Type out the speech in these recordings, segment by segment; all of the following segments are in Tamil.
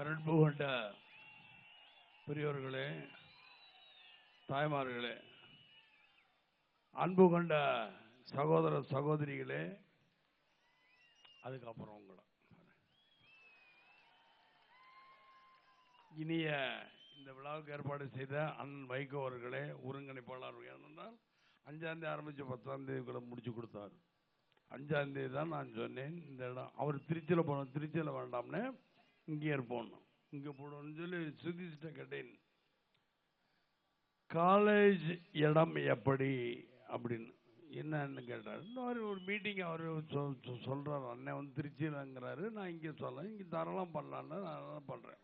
பெரட்பு கொண்ட பெரியோர்களே தாய்மார்களே அன்பு கொண்ட சகோதர சகோதரிகளே அதுக்கப்புறம் உங்களை. இனிய இந்த விழாவுக்கு ஏற்பாடு செய்த அண்ணன் வைகோ அவர்களே ஒருங்கிணைப்பாளர் ஏனென்றால் அஞ்சாம் தேதி ஆரம்பிச்சு பத்தாம் தேதிக்குள்ள முடிச்சு கொடுத்தார். அஞ்சாம் தேதி தான் நான் சொன்னேன் இந்த இடம். அவர் திருச்சியில் போனோம் திருச்சியில் வேண்டாம்னு இங்கே இருப்போம் இங்கே போடணும்னு சொல்லி சுதிஷ்ட கேட்டேன். காலேஜ் இடம் எப்படி? அப்படின்னு. என்னன்னு கேட்டார். இந்த மாதிரி ஒரு மீட்டிங் அவர் சொல்கிறார் அண்ணன் வந்து திருச்சியிலங்கிறாரு நான் இங்கே சொல்ல இங்கே தாராளம் பண்ணலான்னு நான் பண்ணுறேன்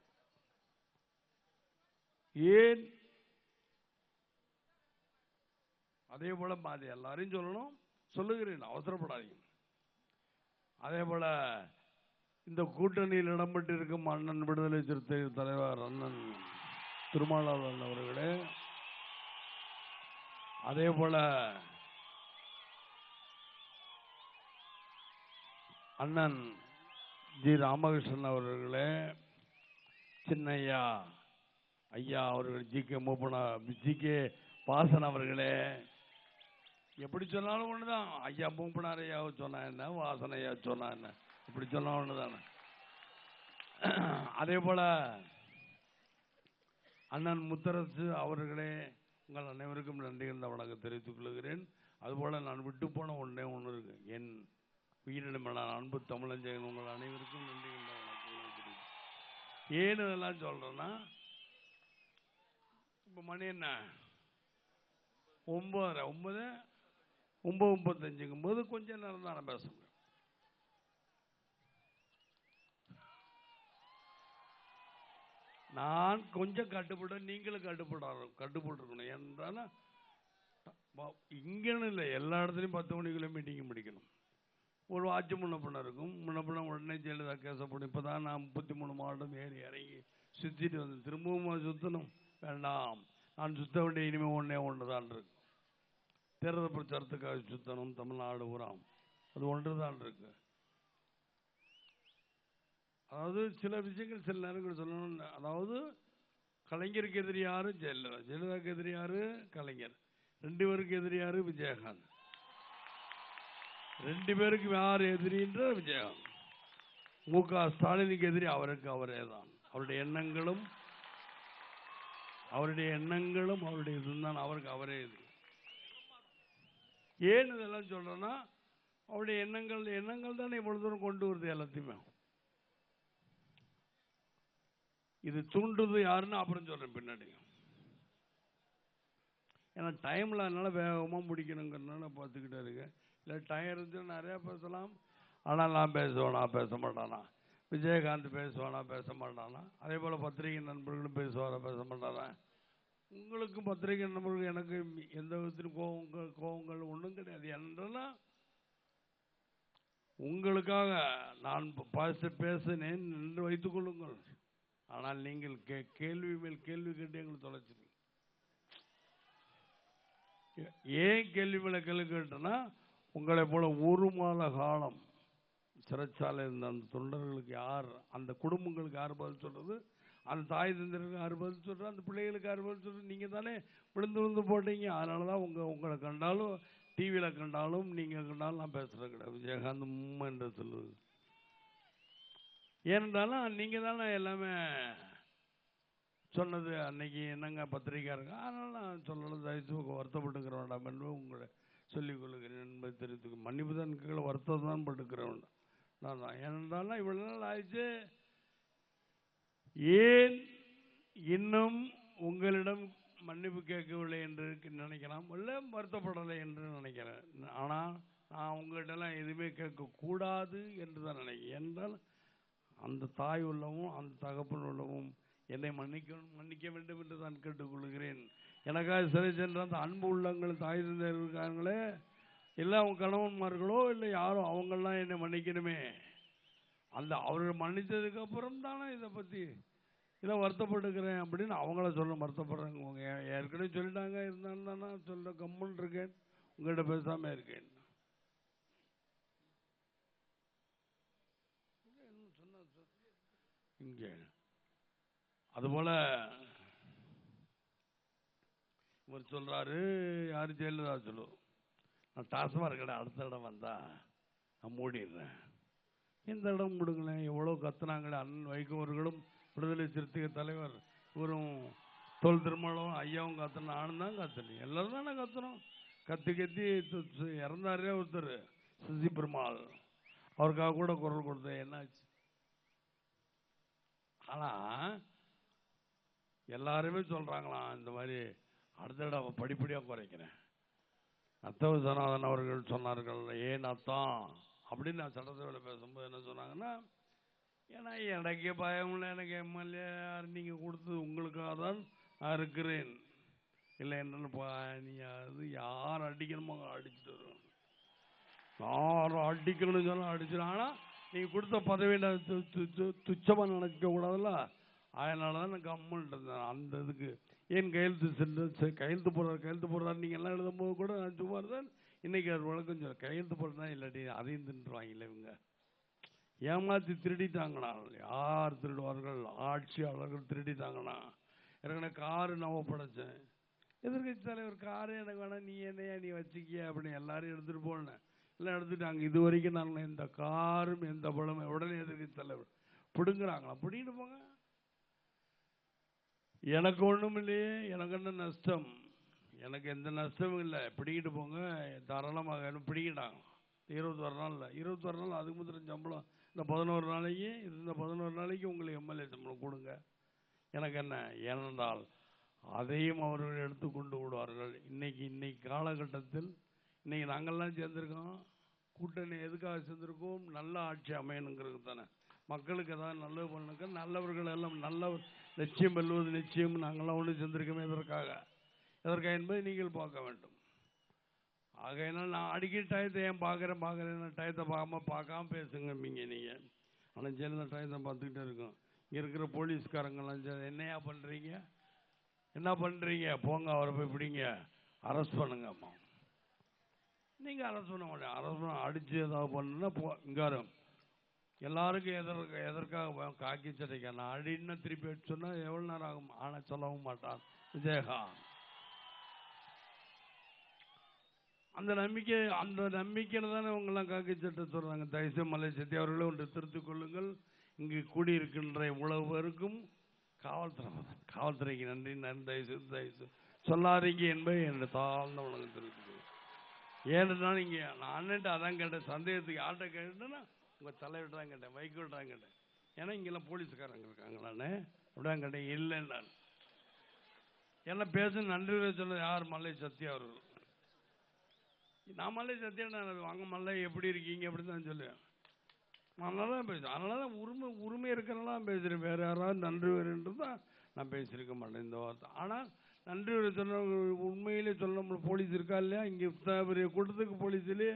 ஏன்? அதே போல் மாதிரி எல்லாரையும் சொல்லணும். சொல்லுகிறேன். அவசரப்படாதீங்க. அதே போல் இந்த கூட்டணியில் இடம்பெற்றிருக்கும் அண்ணன் விடுதலை சிறுத்தை தலைவர் அண்ணன் திருமாவளவன் அவர்களே அதே போல அண்ணன் ஜி ராமகிருஷ்ணன் அவர்களே சின்னையா ஐயா அவர்கள் G K Moopanar G K Vasan அவர்களே எப்படி சொன்னாலும் ஒண்ணுதான். ஐயா மூப்பனார் ஐயாவை சொன்னா என்ன வாசன் ஐயா சொன்னா என்ன. இப்படி சொல்ல ஒண்ணுதானே அதே போல அண்ணன் முத்தரசு அவர்களே உங்கள் அனைவருக்கும் நன்றி இருந்த வணக்கம் தெரிவித்துக் கொள்கிறேன். அதுபோல நான் விட்டு போன ஒன்றே ஒன்று இருக்கு. என் உயிரிடமான அன்பு தமிழஞ்சகன் உங்கள் அனைவருக்கும் நன்றி இருந்த வணக்கம் ஏன் இதெல்லாம் சொல்றேன்னா இப்போ மணி என்ன? ஒன்பதரை ஒன்பது ஒன்பது முப்பத்தஞ்சுங்கும் போது கொஞ்சம் நேரம் தான் நான் பேச முடியும் நான் கொஞ்சம் கட்டுப்பட நீங்களும் கட்டுப்பட கட்டுப்பட்டுருக்கணும். இருக்கணும் இங்கேன்னு இல்லை எல்லா இடத்துலையும் பத்து மணிக்குள்ளே மீட்டிங் முடிக்கணும். ஒரு வாட்ச் முன்ன பின்ன இருக்கும். முன்ன பின்ன உடனே ஜெயலலிதா கேசப்படும் இப்போ தான் நான் முப்பத்தி மூணு மாவட்டம் ஏறி இறங்கி சுற்றிட்டு வந்து திரும்பவும் சுற்றணும் வேண்டாம். நான் சுத்த வேண்டிய இனிமேல் ஒன்றே ஒன்று தான் இருக்கு. தேர்தல் பிரச்சாரத்துக்காக சுத்தணும். தமிழ்நாடு உரம் அது ஒன்று தான் இருக்குது அதாவது சில விஷயங்கள் சில நேரங்கள் சொல்லணும். அதாவது கலைஞருக்கு எதிரி யாரு? ஜெயலலிதா. ஜெயலலிதாவுக்கு எதிரி யாரு? கலைஞர். ரெண்டு பேருக்கு எதிரி யாரு? விஜயகாந்த். ரெண்டு பேருக்கு யார் எதிரின்ற விஜயகாந்த். மு க. ஸ்டாலினுக்கு எதிரி அவருக்கு அவரே தான். அவருடைய எண்ணங்களும் அவருடைய எண்ணங்களும் அவருடைய இதுதான் அவருக்கு அவரே இது ஏன் இதெல்லாம் சொல்றேன்னா அவருடைய எண்ணங்கள் எண்ணங்கள் தானே இவ்வளவு தூரம் கொண்டு வருது எல்லாத்தையுமே. இது தூண்டுது யாருன்னு அப்புறம் சொல்றேன் பின்னாடி. ஏன்னா டைம்ல அதனால வேகமா முடிக்கணுங்கிறதுனால பார்த்துக்கிட்டே இருக்கேன். இல்லை டைம் இருந்து நிறைய பேசலாம். ஆனால் நான் பேசுவேன் பேச மாட்டானா? விஜயகாந்த் பேசுவானா பேச மாட்டானா? அதே போல் பத்திரிகை நண்பர்களும் பேசுவாரா பேச மாட்டானா உங்களுக்கும் பத்திரிகை நண்பர்கள் எனக்கு எந்த விதத்திலும் கோவங்கள் கோவங்கள் ஒன்றும் கிடையாது. என்றெல்லாம் உங்களுக்காக நான் பேச பேசினேன் என்று வைத்துக் கொள்ளுங்கள். ஆனால் நீங்கள் கே கேள்வி மேல் கேள்வி கேட்டு எங்களை தொலைச்சிருங்க ஏன் கேள்வி மேல கேள்வி கேட்டேன்னா உங்களை போல ஒரு மாத காலம் சிறைச்சாலை இருந்த அந்த தொண்டர்களுக்கு யார் அந்த குடும்பங்களுக்கு யார் பதில் சொல்றது? அந்த தாய் தந்தருக்கு யார் பதில் சொல்றது? அந்த பிள்ளைகளுக்கு யார் பதில் சொல்றது? நீங்க தானே விழுந்து விழுந்து போட்டீங்க. அதனால தான் உங்க உங்களை கண்டாலும் டிவியில் கண்டாலும் நீங்க கண்டாலும் நான் பேசுகிறது கிடையாது. விஜயகாந்த் உண்மை என்று சொல்லுவது ஏனென்றாலும் நீங்கள் தானே எல்லாமே சொன்னது. அன்னைக்கு என்னங்க பத்திரிக்கை அதனால் நான் சொல்லணும் தயவுச்சு வருத்தப்பட்டுக்கிற வேண்டாம் என்று உங்களை சொல்லிக் கொள்கிறேன் என்பதை தெரிவித்து மன்னிப்பு தான் கீழே வருத்தம் தான் பட்டுக்கிறேன் நான் தான். ஏனென்றாலும் இவ்வளோ நாள் ஆயிடுச்சு. ஏன் இன்னும் உங்களிடம் மன்னிப்பு கேட்கவில்லை என்று நினைக்கலாம். இல்லை வருத்தப்படலை என்று நினைக்கிறேன். ஆனால் நான் உங்கள்கிட்டலாம் எதுவுமே கேட்கக்கூடாது என்று தான் நினைக்கிறேன். என்றால் அந்த தாய் உள்ளவும் அந்த தகப்பன் உள்ளவும் என்னை மன்னிக்க மன்னிக்க வேண்டும் என்று நான் கேட்டுக்கொள்கிறேன். எனக்காக சிறை சென்ற அந்த அன்பு உள்ளங்கள் தாய் தந்தை இருக்காங்களே இல்லை அவங்க கணவன்மார்களோ இல்லை யாரோ அவங்கெல்லாம் என்னை மன்னிக்கணுமே. அந்த அவர்கள் மன்னித்ததுக்கு அப்புறம் தானே இதை பற்றி இதை வருத்தப்பட்டுக்கிறேன் அப்படின்னு அவங்கள சொல்ல வருத்தப்படுறாங்க. ஏற்கனவே சொல்லிட்டாங்க இருந்தாலும் தானே சொல்ல கம்முன்னு இருக்கேன். உங்கள்கிட்ட பேசாம இருக்கேன். இங்கே. அதுபோல இவர் சொல்றாரு யாரு ஜெயலலிதா சொல்லு. நான் டாஸ்மாக கடை அடுத்த இடம் வந்தா நான் மூடிடுறேன். இந்த இடம் கொடுங்களேன் எவ்வளோ கத்துனாங்களே அண்ணன் வைகோர்களும் விடுதலை சிறுத்தைகள் தலைவர் இவரும் தொல் திருமணம் ஐயாவும் கத்தணும் நானும் தான் கத்தணும் எல்லாரும் தானே கத்தணும் கத்தி கத்தி இறந்தாரே ஒருத்தர் சிசி பெருமாள். அவருக்காக கூட குரல் கொடுத்தேன். என்னாச்சு? ஆனா எல்லாருமே சொல்றாங்களாம் இந்த மாதிரி அடுத்த தடவை படிப்படியா குறைக்கிறேன். அத்தவ சனாதன் அவர்கள் சொன்னார்கள் ஏன் அர்த்தம் அப்படின்னு நான் சட்டசபையில் பேசும்போது என்ன சொன்னாங்கன்னா ஏன்னா எனக்கு பயம் இல்லை எனக்கு எம்எல்ஏ நீங்க கொடுத்தது உங்களுக்காக தான் நான் இருக்கிறேன். இல்லை என்னன்னு நீ அது யார் அடிக்கணுமோ அடிச்சுட்டு வருவாங்க. யார் அடிக்கணும்னு சொன்னால் அடிச்சிடும் ஆனால் நீங்க கொடுத்த பதவியில் நான் துச்சமா நினைக்க கூடாதுல்ல? அதனால தான் நான் கம்முன்ட்டு இருந்தேன். அந்த இதுக்கு ஏன் கையெழுத்து சென்று கையெழுத்து போடுறாரு கையெழுத்து போடுறாரு நீங்க எல்லாம் எழுதும்போது கூட நான் சும்மா இருந்தேன். இன்னைக்கு அது வழக்கம் சொல்ல கையெழுத்து போடுறதா இல்லாட்டி அதையும் தின்றுவாங்கல்ல இவங்க. ஏமாத்தி திருடிட்டாங்கண்ணா யார் திருடுவார்கள்? ஆட்சியாளர்கள் திருடிட்டாங்கண்ணா எனக்கு காரு நவ படைச்சேன் எதிர்கட்சி தலைவர் காரு எனக்கு வேணாம் நீ என்னையா நீ வச்சுக்கிய அப்படின்னு எல்லாரும் எடுத்துட்டு போனேன். எல்லாம் எடுத்துட்டாங்க. இது வரைக்கும் நான் எந்த காரும் எந்த பழமும் உடனே எதிர்கட்சி தலைவர். பிடுங்குறாங்களா? பிடிக்கிட்டு போங்க. எனக்கு ஒன்றும் இல்லையே. எனக்கு என்ன நஷ்டம்? எனக்கு எந்த நஷ்டமும் இல்லை. பிடிக்கிட்டு போங்க. தாராளமாக என்ன பிடிக்கிட்டாங்க இருபத்தொரு நாள் இல்லை. இருபத்தொரு நாள் அதுக்கு முந்திரம் சம்பளம். இந்த பதினோரு நாளைக்கு இந்த பதினோரு நாளைக்கு உங்களுக்கு எம்எல்ஏ சம்பளம் கொடுங்க. எனக்கு என்ன? ஏனென்றால் அதையும் அவர்கள் எடுத்துக்கொண்டு விடுவார்கள். இன்னைக்கு இன்னைக்கு காலகட்டத்தில் இன்னைக்கு நாங்கள்லாம் சேர்ந்திருக்கோம். கூட்டணி எதுக்காக சேர்ந்திருக்கோம்? நல்ல ஆட்சி அமையணுங்கிறது தானே. மக்களுக்கு ஏதாவது நல்லது பண்ணுங்க நல்லவர்கள் எல்லாம் நல்ல லட்சியம் வெல்வது நிச்சயம். நாங்கள்லாம் ஒன்று சேர்ந்திருக்கோமே எதற்காக எதற்காக என்பதை நீங்கள் பார்க்க வேண்டும். ஆகையினால் நான் அடிக்கடி டயத்தை ஏன் பார்க்குறேன் பார்க்குறேன் டயத்தை பார்க்காம பார்க்காம பேசுங்க நீங்க. நீங்கள் ஆனால் ஜெயலலிதா டயத்தை பார்த்துக்கிட்டே இருக்கோம். இங்கே இருக்கிற போலீஸ்காரங்கெல்லாம் சரி, என்னையா பண்ணுறீங்க என்ன பண்ணுறீங்க போங்க அவரை போய் பிடிங்க. அரெஸ்ட் பண்ணுங்கம்மா. நீங்கள் அரசு பண்ண மாட்டேன் அரசு அடித்து ஏதாவது பண்ணுன்னா போ இங்காரு எல்லாருக்கும் எதற்கு எதற்காக காக்கி சட்டைக்கா நான் அடின்னு திருப்பி அடிச்சு சொன்னா எவ்வளவு நேரம் ஆகும்? ஆனா சொல்லவும் மாட்டான். விஜயகாந்த் அந்த நம்பிக்கை அந்த நம்பிக்கையில தானே இவங்க எல்லாம் காக்கி சட்டை சொல்றாங்க தயசு மலை சத்தி அவர்களே ஒன்று திருத்திக் கொள்ளுங்கள். இங்கு கூடியிருக்கின்ற இவ்வளவு பேருக்கும் காவல்துறை காவல்துறைக்கு நன்றி நன்றி தயசு தயசு. சொல்லாதீங்க என்பது என்னுடைய தாழ்ந்த உலகத்திற்கு ஏன்னா நீங்க நான் அதான் கேட்டேன் சந்தேகத்துக்கு ஆட்டை கேட்டேன்னா உங்க தலைவர்கிட்ட தான் கேட்டேன் வைக்கோல்ட்ட தான் கேட்டேன். ஏன்னா இங்கெல்லாம் போலீஸ்காரங்க இருக்காங்களாண்ணே அப்படிதான் கேட்டேன் இல்லைன்னு என்ன பேச நன்றி சொன்னது யார்? மல்லை சத்யா அவர்கள். நான் மல்லை சத்யா நான் வாங்க மல்லை எப்படி இருக்கீங்க? அப்படின்னு தான் சொல்லுவேன். நான் தான் பேசுவேன் அதனால தான் உரிமை உரிமை இருக்கிறனால தான் பேசுகிறேன் வேற யாராவது நன்றி வருன்றது தான் நான் பேசியிருக்க மாட்டேன் இந்த வார்த்தை. ஆனால் நன்றி வர சொன்ன உண்மையிலே சொல்ல போலீஸ் இருக்கா இல்லையா? இங்கே பெரிய கூட்டத்துக்கு போலீஸிலே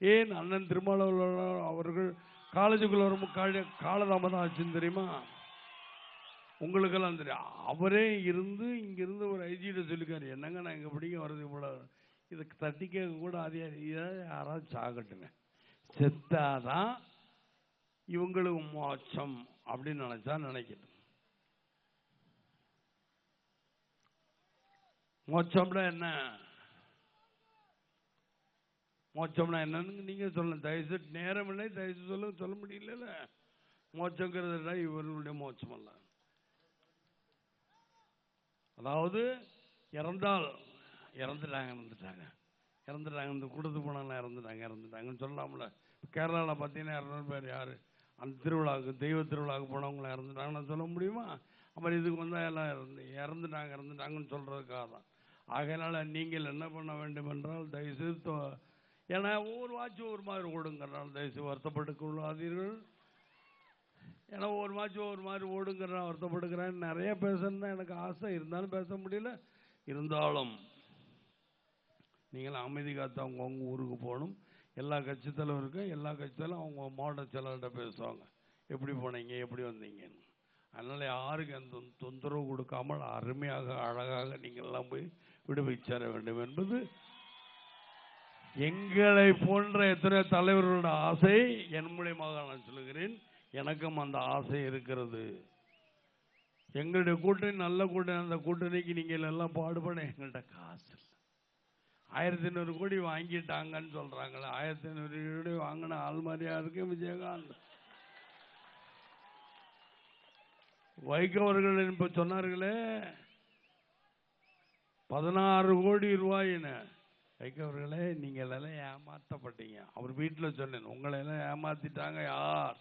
ஏன் அண்ணன் திருமாவளவன் அவர்கள் காலேஜுக்குள்ள வரும் கால காலதாமதம் ஆச்சுன்னு தெரியுமா? உங்களுக்கெல்லாம் தெரியும். அவரே இருந்து இங்கிருந்து ஒரு ஐஜிட்ட சொல்லிக்காரு. என்னங்க நான் இங்கே பிடிக்க வர்றது இவ்வளோ இதுக்கு தட்டி கேட்க கூட அதே யாராவது சாகட்டுங்க. செத்தாதான் இவங்களுக்கு மோட்சம் அப்படின்னு நினச்சா நினைக்கட்டும். மோட்சம்னா என்ன? மோட்சம்னா என்னன்னு நீங்க சொல்லணும் தயவுசெய்து நேரம் இல்லை தயவுசெய்து சொல்ல சொல்ல முடியல மோட்சங்கிறது இவர்களுடைய மோட்சம் அல்ல. அதாவது இறந்தால் இறந்துட்டாங்க இறந்துட்டாங்க. இறந்துட்டாங்க இந்த கொடுத்து போனாலும் இறந்துட்டாங்க இறந்துட்டாங்கன்னு சொல்லலாம்ல. கேரளாவில் பார்த்தீங்கன்னா இரநூறு பேர் யார்? அந்த திருவிழாவுக்கு தெய்வ திருவிழாவுக்கு போனவங்கள இறந்துட்டாங்கன்னு சொல்ல முடியுமா? அப்புறம் இதுக்கு வந்தால் எல்லாம் இறந்து இறந்துட்டாங்க இறந்துட்டாங்கன்னு சொல்கிறதுக்காக தான் ஆகையினால நீங்கள் என்ன பண்ண வேண்டும் என்றால் தயவுசெய்து ஏன்னா ஒவ்வொரு வாட்சும் ஒவ்வொரு மாதிரி ஓடுங்கிறனால தயவுசெய்து வருத்தப்பட்டு கொள்ளாதீர்கள் ஏன்னா ஒவ்வொரு வாட்சும் ஒவ்வொரு மாதிரி ஓடுங்கிறனால வருத்தப்படுகிறேன் நிறைய பேசணும்னா எனக்கு ஆசை. இருந்தாலும் பேச முடியல. இருந்தாலும் நீங்கள் அமைதி காத்து அவங்க அவங்க ஊருக்கு போகணும். எல்லா கட்சி தலைவருக்கும் எல்லா கட்சி தலைவரும் அவங்க மாவட்ட செயலாளர்கிட்ட பேசுவாங்க. எப்படி போனீங்க? எப்படி வந்தீங்கன்னு. அதனால யாருக்கு எந்த தொந்தரவு கொடுக்காமல் அருமையாக அழகாக நீங்கள் எல்லாம் போய் விடுவிச் சேர வேண்டும் என்பது எங்களை போன்ற எத்தனை தலைவர்களோட ஆசை என் மூலியமாக நான் சொல்லுகிறேன். எனக்கும் அந்த ஆசை இருக்கிறது. எங்களுடைய கூட்டணி நல்ல கூட்டணி அந்த கூட்டணிக்கு நீங்கள் எல்லாம் பாடுபட எங்கள்கிட்ட காசு இல்லை. ஆயிரத்தி ஐநூறு கோடி வாங்கிட்டாங்கன்னு சொல்கிறாங்களே ஆயிரத்தி ஐநூறு கோடி வாங்கின ஆள் மாதிரியா இருக்கு விஜயகாந்த். வைகோ அவர்கள் சொன்னார்களே. பதினாறு கோடி ரூபாயின்னு வைகோ அவர்களே நீங்கள் எல்லாம் ஏமாத்தப்பட்டீங்க. அவர் வீட்டில் சொன்னேன் உங்களை எல்லாம் ஏமாத்திட்டாங்க யார்?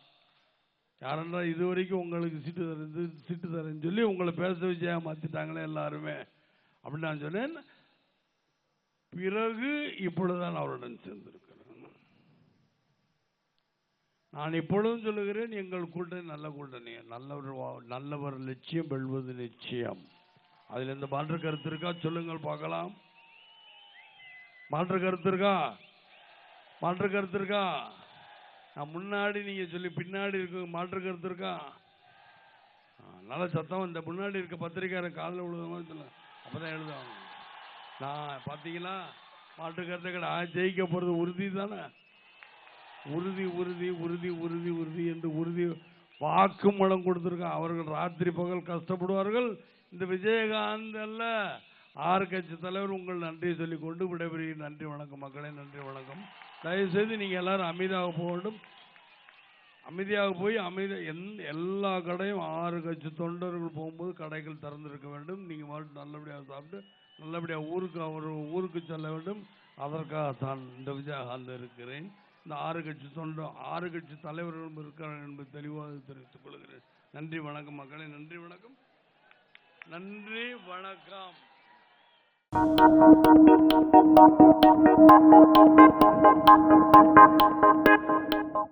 யாரெல்லாம் இது வரைக்கும் உங்களுக்கு சீட்டு தரது சீட்டு தரேன்னு சொல்லி உங்களை பேச வச்சு ஏமாத்திட்டாங்களே எல்லாருமே. அப்படின்னு நான் சொன்னேன். பிறகு இப்பொழுதுதான் அவருடன் சேர்ந்திருக்கிறேன். நான் இப்பொழுதும் சொல்லுகிறேன் எங்கள் கூட்டணி நல்ல கூட்டணி. நல்லவர் வா- நல்லவர் லட்சியம் வெல்வது நிச்சயம். அதில் இந்த மாற்று கருத்து இருக்கா? சொல்லுங்கள் பார்க்கலாம். மாற்று கருத்து இருக்கா? மாற்று கருத்து இருக்கா? நான் முன்னாடி நீங்க சொல்லி பின்னாடி இருக்க மாற்று கருத்து இருக்கா? நல்ல சத்தம் இந்த முன்னாடி இருக்க பத்திரிக்காரன் காலில் விழுத மாதிரி சொல்ல அப்பதான் எழுதுவாங்க. நான் பார்த்தீங்களா மாற்று கருத்தை கடை ஜெயிக்க போறது உறுதி தானே? உறுதி உறுதி உறுதி உறுதி உறுதி என்று உறுதி வாக்குமூலம் கொடுத்திருக்கான் அவர்கள் ராத்திரி பகல் கஷ்டப்படுவார்கள். இந்த விஜயகாந்த் அல்ல. ஆறு கட்சி தலைவர் உங்கள் நன்றியை சொல்லிக் கொண்டு விடைபெறுகிறேன். நன்றி வணக்கம். மக்களே நன்றி வணக்கம். தயவு செய்து நீங்க எல்லாரும் அமைதியாக போக வேண்டும். அமைதியாக போய் அமைதி எந்த எல்லா கடையும் ஆறு கட்சி தொண்டர்கள் போகும்போது கடைகள் திறந்திருக்க வேண்டும். நீங்க மட்டும் நல்லபடியாக சாப்பிட்டு நல்லபடியாக ஊருக்கு அவர் ஊருக்கு செல்ல வேண்டும். அதற்காக தான் இந்த விஜயகாந்த் இருக்கிறேன். இந்த ஆறு கட்சி தொண்டும் ஆறு கட்சி தலைவர்களும் இருக்கிறார் என்பது தெளிவாக தெரிவித்துக் கொள்கிறேன். நன்றி வணக்கம் மக்களை. நன்றி வணக்கம். நன்றி வணக்கம்.